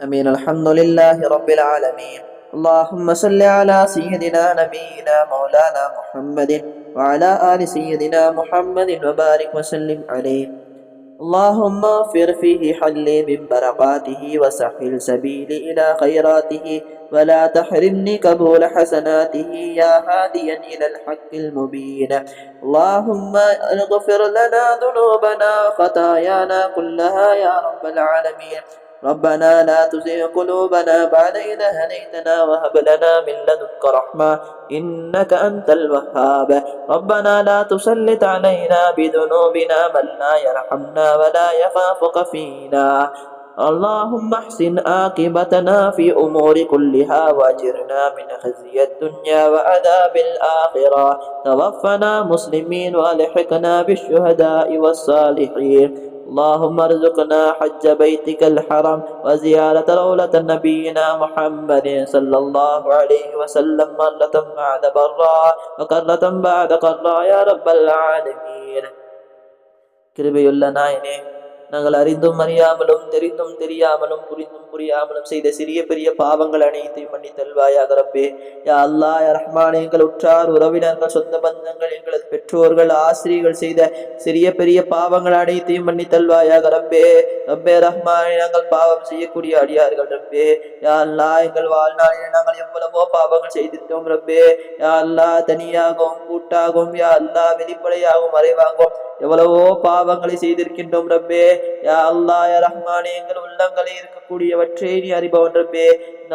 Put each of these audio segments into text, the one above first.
أمين. الحمد لله رب العالمين. اللهم صل على سيدنا نبينا مولانا محمد وعلى آل سيدنا محمد وبارك وسلم عليه. اللهم اغفر فيه حلي من بركاته وسهل سبيلي إلى خيراته ولا تحرمني قبول حسناته يا هاديا إلى الحق المبين. اللهم اغفر لنا ذنوبنا وخطايانا كلها يا رب العالمين. ربنا لا تزغ قلوبنا بعد إذا هديتنا وهب لنا من لدنك رحمة إنك أنت الوهاب. ربنا لا تسلط علينا بذنوبنا من لا يرحمنا ولا يخافك فينا. اللهم احسن عاقبتنا في أمور كلها واجرنا من خزي الدنيا وعذاب الآخرة. توفنا مسلمين وألحقنا بالشهداء والصالحين. اللهم ارزقنا حج بيتك الحرم وزيارة رولة نبينا محمد صلى الله عليه وسلم مرة بعد براء وقرة بعد قرا يا رب العالمين. كربي لنا عينيه நாங்கள் அறிந்தும் அறியாமலும் தெரிந்தும் தெரியாமலும் புரிந்தும் புரியாமலும் செய்த சிறிய பெரிய பாவங்கள் அனைத்தையும் பண்ணி தல்வாயாக ரப்பே. யா அல்லா ரஹ்மான் எங்கள் உற்றார் உறவினர்கள் சொந்த பந்தங்கள் எங்களது பெற்றோர்கள் ஆசிரியர்கள் செய்த சிறிய பெரிய பாவங்கள் அனைத்தையும் பண்ணி தல்வாயாக ரப்பே. ரப்பே ரஹ்மான் நாங்கள் பாவம் செய்யக்கூடிய அடியார்கள் ரப்பே. யா அல்லா எங்கள் வாழ்நாளில் நாங்கள் எவ்வளவோ பாவங்கள் செய்திருக்கோம் ரப்பே. யா அல்லா தனியாகவும் கூட்டாகவும் யா அல்லா வெளிப்படையாகவும் மறைவாகவும் எவ்வளவோ பாவங்களை செய்திருக்கின்றோம் ரப்பே. யா அல்லா யா ரஹ்மானே எங்கள் உள்ளங்களில் இருக்கக்கூடியவற்றை நீ அறிபவன் ரப்பே.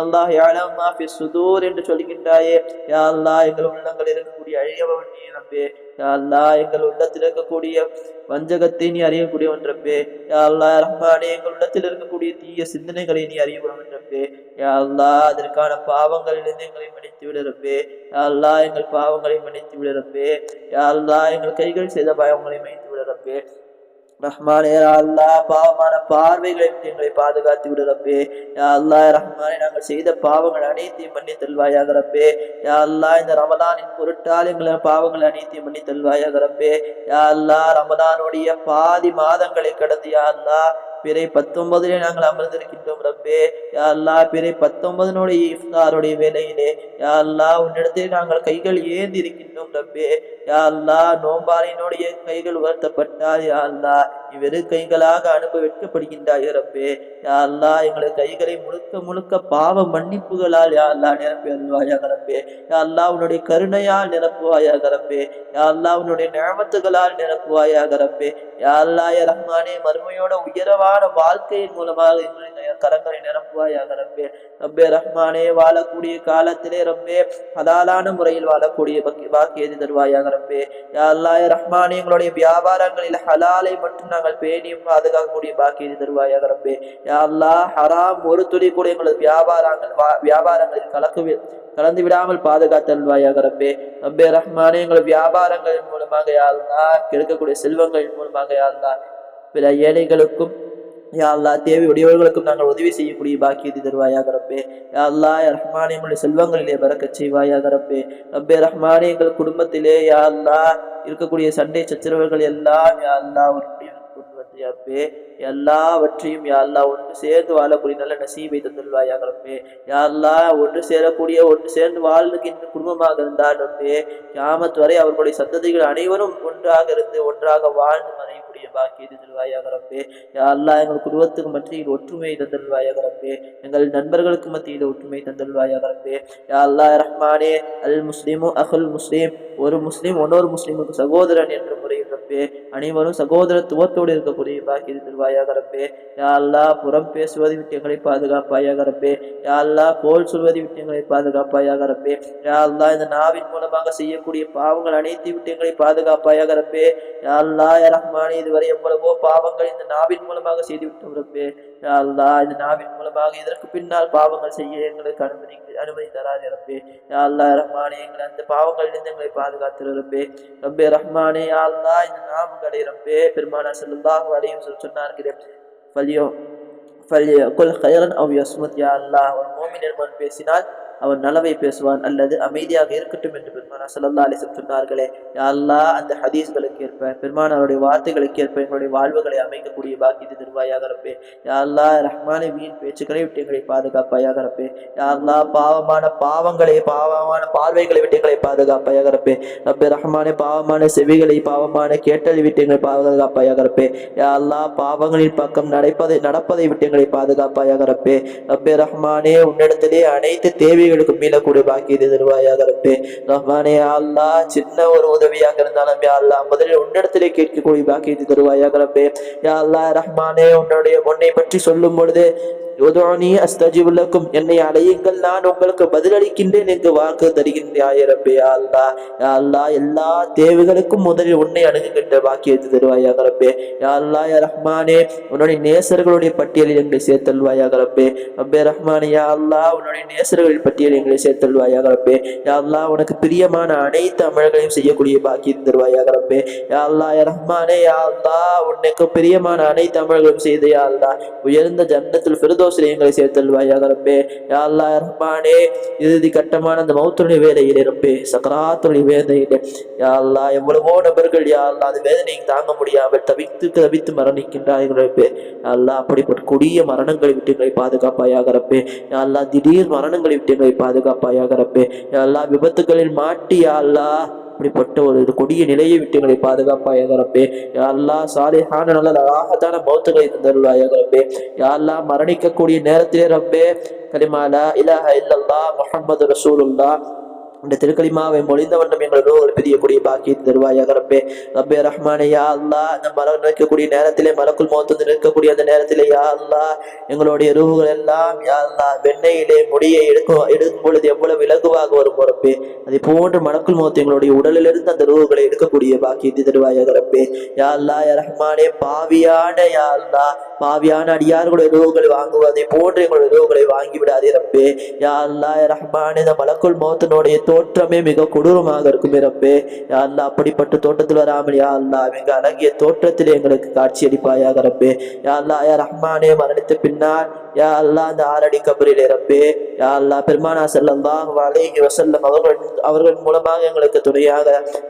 அல்லாஹ் யாலம் மாஃபி சுதூர் என்று சொல்கின்றாயே. யா அல்லா எங்கள் உள்ளங்களில் இருக்கக்கூடிய அழியவன் நீ ரப்பே. யா அல்லா எங்கள் உள்ளத்தில் இருக்கக்கூடிய வஞ்சகத்தை நீ அறியக்கூடியவன் ரப்பே. யா அல்லா ரஹ்மானே எங்கள் உள்ளத்தில் இருக்கக்கூடிய தீய சிந்தனைகளை நீ அறியக்கூடியவன் ரப்பே. யா அல்லா அதற்கான பாவங்களிலிருந்து எங்களை மன்னித்து விடுறப்பே ரப்பே. யா அல்லா எங்கள் பாவங்களை மன்னித்து விடுறப்பே ரப்பே. யா அல்லா எங்கள் கைகள் செய்த பாவங்களை மன்னித்து விடுறப்பே ரஹ்மானே அல்லா பாவமான பார்வைகளை விட்டு எங்களை பாதுகாத்து விடு ரப்பே. யா அல்லா ரஹ்மானே நாங்கள் செய்த பாவங்கள் அனைத்தையும் மன்னி தல்வாயாக ரப்பே. யா அல்லா இந்த ரமதானின் பொருட்டால் எங்களை பாவங்கள் அனைத்தையும் மன்னி தல்வாயாக ரப்பே. யா அல்லா ரமதானுடைய பாதி மாதங்களை கடந்து யா அல்லா பிறை பத்தொன்பதிலே நாங்கள் அமர்ந்திருக்கின்றோம் ரப்பே. யா அல்லா பிறை பத்தொன்பதனுடைய இஃப்தாருடைய வேலையிலே யா அல்லா உன்னிடத்தில் நாங்கள் கைகள் ஏந்தி இருக்கின்றோம் ரப்பே யா அல்லா நோம்பாளினுடைய கைகள் உயர்த்தப்பட்டால் யா அல்லா. நீ வெறு கைகளாக அனுப்ப வெட்கப்படுகின்றாய் ரப்பே. யா அல்லா எங்களது கைகளை முழுக்க முழுக்க பாவ மன்னிப்புகளால் யா அல்லா நிரப்பி அருள்வாயாக ரப்பே. யா அல்லா உன்னுடைய கருணையால் நிரப்புவாயா கரப்பே யா அல்லா உன்னுடைய நியமத்துகளால் நிரப்புவாயா கரப்பே யா அல்லா ரஹ்மானே மறுமையோட உயரவான வாழ்க்கையின் மூலமாக எங்களுடைய கரங்களை நிரப்புவாயா கரப்பே ரப்பே ரஹ்மானே வாழக்கூடிய காலத்திலே ரப்பே அதாலான முறையில் வாழக்கூடிய பக்கி- பாக்கியத்தை தருவாயாக ரப்பே. யா அல்லாஹ் ரஹ்மானே எங்களுடைய வியாபாரங்களில் ஹலாலை மட்டும் நாங்கள் நாங்கள் பேணியும் பாதுகாக்கக்கூடிய பாக்கியத்தை தருவாயாக ரப்பே. யா ஹராம் ஒரு துளி கூட எங்களது வியாபாரங்கள் வியாபாரங்களில் கலக்கு கலந்து விடாமல் பாதுகாத்தல்வாயாக ரப்பே. ரப்பே ரஹ்மானே எங்கள் வியாபாரங்களின் மூலமாக யா கிடைக்கக்கூடிய செல்வங்களின் மூலமாக யா பிற ஏழைகளுக்கும் யா அல்லாஹ் தேவையுடையவர்களுக்கும் நாங்கள் உதவி செய்யக்கூடிய பாக்கியத்தை தருவாயாக ரப்பே. யா அல்லாஹ் ரஹ்மானே எங்களுடைய செல்வங்களிலே பறக்க செய்வாயாக ரப்பே. ரப்பே ரஹ்மானே எங்கள் குடும்பத்திலே யா அல்லாஹ் இருக்கக்கூடிய சண்டை சச்சரவுகள் எல்லாம் யா அல்லாஹ் ஒரு யா ரப்பே எல்லாவற்றையும் யா ஒன்று சேர்ந்து வாழக்கூடிய நல்ல நசீபை தந்துள்வாயாக ரப்பே. யா ஒன்று சேரக்கூடிய ஒன்று சேர்ந்து வாழ்கின்ற குடும்பமாக இருந்தால் ரப்பே. கியாமத் வரை அவர்களுடைய சந்ததிகள் அனைவரும் ஒன்றாக இருந்து ஒன்றாக வாழ்ந்து மறையக்கூடிய பாக்கியை தந்துள்வாயாக ரப்பே. யா எங்கள் குடும்பத்துக்கு மத்தியில் ஒற்றுமையை தந்துள்வாயாக ரப்பே. எங்கள் நண்பர்களுக்கு மத்தியில் ஒற்றுமை தந்துள்வாயாக ரப்பே. யா அல்லாஹ் ரஹ்மானே அல் முஸ்லீமும் அகுல் முஸ்லீம். ஒரு முஸ்லீம் இன்னொரு முஸ்லிமுக்கு சகோதரன் என்ற முறை ரப்பே. அனைவரும் சகோதரத்துவத்தோடு இருக்கக்கூடிய பாக்கியத்தை தருவாயாக ரப்பே. யாழ்லா புறம் பேசுவது விட்டு எங்களை பாதுகாப்பாயாக ரப்பே. யாழ்லா கோல் சொல்வதை விட்டு எங்களை பாதுகாப்பாயாக ரப்பே. யாழ்லா இந்த நாவின் மூலமாக செய்யக்கூடிய பாவங்கள் அனைத்து விட்டு எங்களை பாதுகாப்பாயாக ரப்பே. யா ரஹ்மானி இதுவரை எவ்வளவோ பாவங்கள் இந்த நாவின் மூலமாக செய்து விட்டோம் ரப்பே. அல்லா இந்த நாவின் மூலமாக இதற்கு பின்னால் பாவங்கள் செய்ய எங்களுக்கு அனுமதி அனுமதி தராது ரப்பே. அல்லா ரஹ்மானே எங்களை அந்த பாவங்களிலிருந்து எங்களை பாதுகாத்து ரப்பே. ரப்பே ரஹ்மானே அல்லா இந்த நாவுகளை ரப்பே. பெருமானா ஸல்லல்லாஹு அலைஹி வஸல்லம் சொன்னார்களே பல்லியோ ஃபல்யகுல் கைரன் அவ் யஸ்முத் யா அல்லா ஒரு மோமின் பேசினால் அவன் நலவை பேசுவான் அல்லது அமைதியாக இருக்கட்டும் என்று பெருமானா சல்லா அலிசம் சொன்னார்களே யா அந்த ஹதீஸ்களுக்கு ஏற்ப பெருமானாருடைய வார்த்தைகளுக்கு ஏற்ப எங்களுடைய வாழ்வுகளை அமைக்கக்கூடிய பாக்கியத்தை தருவாயாக இருப்பே யா ரஹ்மான வீண் பேச்சுக்களை விட்டு எங்களை பாதுகாப்பாயாக இருப்பே யா பாவமான பாவங்களை பாவமான பார்வைகளை விட்டு எங்களை பாதுகாப்பாயாக இருப்பே ரப்பே ரஹ்மானே பாவமான செவிகளை பாவமான கேட்டலை விட்டு எங்களை பாதுகாப்பாயாக இருப்பே யா பாவங்களின் பக்கம் நடப்பதை நடப்பதை விட்டு எங்களை பாதுகாப்பாயாக இருப்பே ரப்பே ரஹ்மானே உன்னிடத்திலே அனைத்து தேவை உதவிகளுக்கு மீளக்கூடிய பாக்கியத்தை தருவாயாக ரப்பே ரஹ்மானே அல்லாஹ் சின்ன ஒரு உதவியாக இருந்தாலும் யா அல்லாஹ் முதலில் உன்னிடத்திலே கேட்கக்கூடிய பாக்கியத்தை தருவாயாக ரப்பே யா அல்லாஹ் ரஹ்மானே உன்னுடைய உன்னை பற்றி சொல்லும் பொழுது யுதுனி லக்கும். என்னை அழையுங்கள் நான் உங்களுக்கு பதிலளிக்கின்றேன் என்று வாக்கு தருகின்றாய் ரப்பே எல்லா தேவைகளுக்கும் முதலில் உன்னை அணுகுகின்ற பாக்கியத்தை தருவாயாக ரப்பே. அல்லா அல்லாஹ் ரஹ்மானே உன்னுடைய நேசர்களுடைய பட்டியலில் எங்களை சேர்த்தல்வாயாக ரப்பே. ரப்பே ரஹ்மானே யா அல்லாஹ் உன்னுடைய நேசர்களின் பட்டியலில் எங்களை சேர்த்தல்வாயாக ரப்பே. யா அல்லாஹ் உனக்கு பிரியமான அனைத்து அமல்களையும் செய்யக்கூடிய பாக்கியம் தருவாயாக ரப்பே. யா அல்லாஹ் ரஹ்மானே யா அல்லாஹ் உனக்கு பிரியமான அனைத்து அமல்களும் செய்து யா உயர்ந்த ஜன்னத்தில் ஃபிர்தோஸில் எங்களை சேர்த்தல்வாயாக ரப்பே. ரஹ்மானே இறுதி கட்டமான அந்த மௌத்துடைய வேலையிலே ரப்பே சக்கராத்துடைய வேதனையிலே. யாழ்லா எவ்வளவோ நபர்கள் யாழ்லா அது அந்த வேதனையை தாங்க முடியாமல் தவித்து தவித்து மரணிக்கின்றார்கள் ரப்பே. யாழ்லா அப்படிப்பட்ட கொடிய மரணங்களை விட்டு எங்களை பாதுகாப்பாயாக ரப்பே. யாழ்லா திடீர் மரணங்களை விட்டு எங்களை பாதுகாப்பாயாக ரப்பே. யாழ்லா விபத்துகளில் மாட்டி யாழ்லா அப்படிப்பட்ட ஒரு கொடிய நிலையை விட்டு எங்களை பாதுகாப்பா ஏகரப்பே யா அல்லாஹ் சாலிஹான நல்ல அழகாத்தான மௌத்துகளை தந்தருவாயாக ஏகரப்பே யா அல்லாஹ் மரணிக்கக்கூடிய நேரத்திலே ரப்பே. கலிமாலா இலாஹ இல்லல்லா முஹம்மது ரசூலுல்லாஹ். இந்த திருக்கலிமாவை மொழிந்த வண்ணம் எங்கள் நோய்கள் பிரியக்கூடிய பாக்கியத்தை தருவாயாக ரப்பே. ரப்பே ரஹ்மானே யா அல்லாஹ் அந்த மரம் நிற்கக்கூடிய நேரத்திலே மலக்குள் மோத்து நிற்கக்கூடிய அந்த நேரத்திலே யா அல்லா. எங்களுடைய ரூகுகள் எல்லாம் யா அல்லா. வெண்ணையிலே முடியை எடுக்கும் எடுக்கும் பொழுது எவ்வளவு விலகுவாக வரும் ரப்பே. அதை போன்று மலக்குள் மோத்து எங்களுடைய உடலிலிருந்து அந்த ரூகுகளை எடுக்கக்கூடிய பாக்கியத்தை தருவாயாக ரப்பே. யா அல்லா யா ரஹ்மானே பாவியான யா அல்லா. பாவியான அடியார்களுடைய ரூகுகளை வாங்குவதை போன்று எங்களுடைய ரூகுகளை வாங்கிவிடாதே ரப்பே. யா அல்லா யா ரஹ்மானே இந்த மலக்குள் மோத்தினுடைய தோற்றமே மிக கொடூரமாக இருக்கும் இறப்பே யா அல்லாஹ் அப்படிப்பட்ட தோட்டத்தில் வராமல் யா அல்லாஹ் மிக அழகிய தோற்றத்தில் எங்களுக்கு காட்சி அளிப்பாயாக ரப்பே. யா அல்லாஹ் யா ரஹ்மானே மரணித்த பின்னால் யா அல்லா அந்த ஆரடி கபரில் இறப்பே யா அல்லா பெருமானா ஸல்லல்லாஹு அலைஹி வஸல்லம் அவர்கள் அவர்கள் மூலமாக எங்களுக்கு துணையாக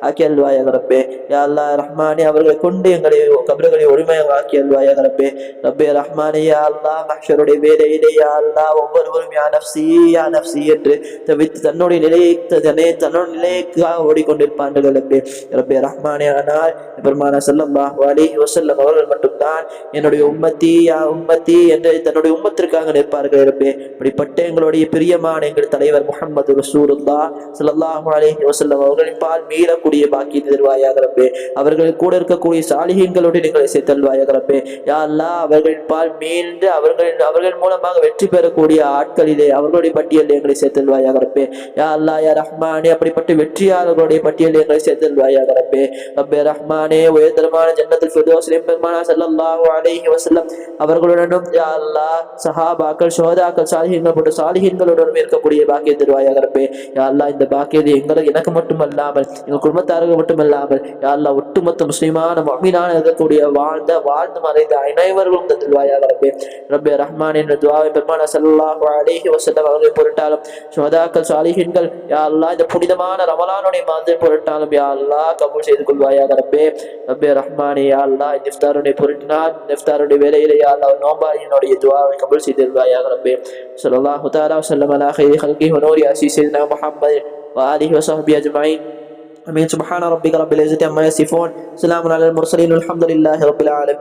ஆக்கி அல்வாயாக ரப்பே. யா அல்லா ரஹ்மானே அவர்களை கொண்டு எங்களை கபர்களை ஒருமையாக ஆக்கி அல்வாயாக ரப்பே. ரப்பே ரஹ்மானே யா அல்லா மஹ்ஷருடைய வேலையிலே யா அல்லா ஒவ்வொருவரும் யா நப்சி யா நப்சி என்று தவித்து தன்னுடைய நிலையை தன்னை தன்னோட நிலைக்காக ஓடிக்கொண்டிருப்பார்கள் ரப்பே ரப்பே ரஹ்மானே. ஆனால் பெருமான ஸல்லல்லாஹு அலைஹி வஸல்லம் அவர்கள் மட்டும்தான் என்னுடைய உம்மத்தி யா உம்மத்தி என்று தன்னுடைய உம்மத்திற்காக நிற்பார்கள் ரப்பே இப்படிப்பட்ட எங்களுடைய பிரியமான எங்கள் தலைவர் முகமது ரசூருல்லா ஸல்லல்லாஹு அலி வஸல்லம் அவர்களின் பால் மீளக்கூடிய பாக்கியத்தை தருவாயாக ரப்பே அவர்கள் கூட இருக்கக்கூடிய சாலிகங்களோடு எங்களை சேர்த்தல்வாயாக ரப்பே யா அல்லா அவர்களின் பால் மீண்டு அவர்களின் அவர்கள் மூலமாக வெற்றி பெறக்கூடிய ஆட்களிலே அவர்களுடைய பட்டியலில் எங்களை சேர்த்தல்வாயாக ரப்பே யா அல்லா யார் ரஹ்மானே அப்படிப்பட்ட வெற்றியாளர்களுடைய பட்டியலில் எங்களை சேர்த்தல்வாயாக ரப்பே. ரப்பே ரஹ்மானே உயர்தரமான ஜன்னத்தில் ஃபிர்தௌஸிலே பெருமானா ஸல்லல்லாஹு அலைஹி வஸல்லம் அவர்களுடனும் யா அல்லாஹ் சஹாபாக்கள் ஷோதாக்கள் சாலிஹீன்கள் போன்ற சாலிஹீன்களுடனும் இருக்கக்கூடிய பாக்கியம் தருவாயாக ரப்பே. யா அல்லாஹ் இந்த பாக்கியத்தை எங்களுக்கு எனக்கு மட்டுமல்லாமல் எங்கள் குடும்பத்தாருக்கு மட்டுமல்லாமல் யா அல்லாஹ் ஒட்டுமொத்த முஸ்லிமான மம்மினான இருக்கக்கூடிய வாழ்ந்த வாழ்ந்து மறைந்த அனைவர்களும் தருவாயாக ரப்பே. ரப்பே ரஹ்மான் என்ற துவாவை பெருமானா ஸல்லல்லாஹு அலைஹி வஸல்லம் அவர்களை பொருட்டாலும் ஷோதாக்கள் சாலிஹீன்கள் யா அல்லாஹ் இந்த புனிதமான ரமலானுடைய மாதம் பொருட்டாலும் யா அல்லாஹ் கபூல் செய்து கொள்வாயாக ரப்பே ரப்பே ரஹ்மானே யா அல்லாஹ் இந்த இஃப்தாருடைய பொருட்டினால் இந்த இஃப்தாருடைய வேலையிலே யா அல்லாஹ் நோம்பாளியினுடைய துவாவை கபூல் செய்து கொள்வாயாக ரப்பே ஸல்லல்லாஹு தஆலா வஸல்லம் அலா خير خلقه ونور أسيس سيدنا محمد وآله وصحبه أجمعين آمين سبحان ربك رب العزة عما يصفون سلام على المرسلين والحمد لله رب العالمين